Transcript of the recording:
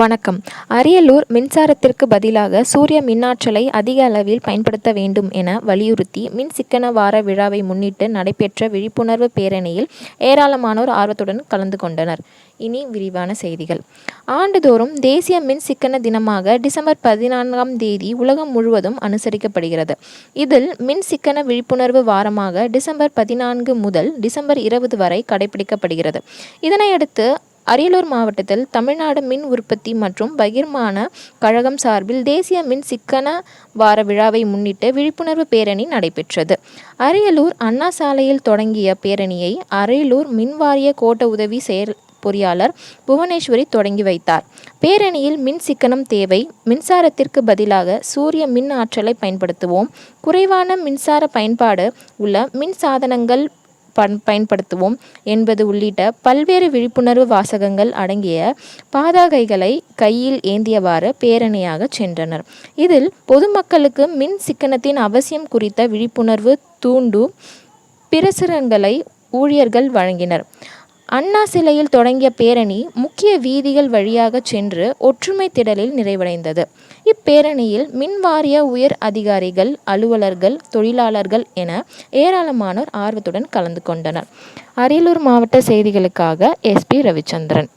வணக்கம் அரியலூர் மின்சாரத்திற்கு பதிலாக சூரிய மின்னாற்றலை அதிக அளவில் பயன்படுத்த வேண்டும் என வலியுறுத்தி மின் சிக்கன வார விழாவை முன்னிட்டு நடைபெற்ற விழிப்புணர்வு பேரணியில் ஏராளமானோர் ஆர்வத்துடன் கலந்து கொண்டனர். இனி விரிவான செய்திகள். ஆண்டுதோறும் தேசிய மின் சிக்கன தினமாக டிசம்பர் பதினான்காம் தேதி உலகம் முழுவதும் அனுசரிக்கப்படுகிறது. இதில் மின் சிக்கன விழிப்புணர்வு வாரமாக டிசம்பர் பதினான்கு முதல் டிசம்பர் இருபது வரை கடைபிடிக்கப்படுகிறது. இதனையடுத்து அரியலூர் மாவட்டத்தில் தமிழ்நாடு மின் உற்பத்தி மற்றும் பகிர்மான கழகம் சார்பில் தேசிய மின் சிக்கன வார விழாவை முன்னிட்டு விழிப்புணர்வு பேரணி நடைபெற்றது. அரியலூர் அண்ணா சாலையில் தொடங்கிய பேரணியை அரியலூர் மின்வாரிய கோட்ட உதவி செயல் பொறியாளர் புவனேஸ்வரி தொடங்கி வைத்தார். பேரணியில் மின் சிக்கனம் தேவை மின்சாரத்திற்கு பதிலாக சூரிய மின் ஆற்றலை பயன்படுத்துவோம் குறைவான மின்சார பயன்பாடு உள்ள மின் சாதனங்கள் பயன்படுத்துவோம் என்பது உள்ளிட்ட பல்வேறு விழிப்புணர்வு வாசகங்கள் அடங்கிய பாதாகைகளை கையில் ஏந்தியவாறு பேரணியாக சென்றனர். இதில் பொதுமக்களுக்கு மின் சிக்கனத்தின் அவசியம் குறித்த விழிப்புணர்வு தூண்டும் பிரசுரங்களை ஊழியர்கள் வழங்கினர். அண்ணா சிலையில் தொடங்கிய பேரணி முக்கிய வீதிகள் வழியாக சென்று ஒற்றுமை திடலில் நிறைவடைந்தது. இப்பேரணியில் மின்வாரிய உயர் அதிகாரிகள் அலுவலர்கள் தொழிலாளர்கள் என ஏராளமானோர் ஆர்வத்துடன் கலந்து கொண்டனர். அரியலூர் மாவட்ட செய்திகளுக்காக எஸ்பி ரவிச்சந்திரன்.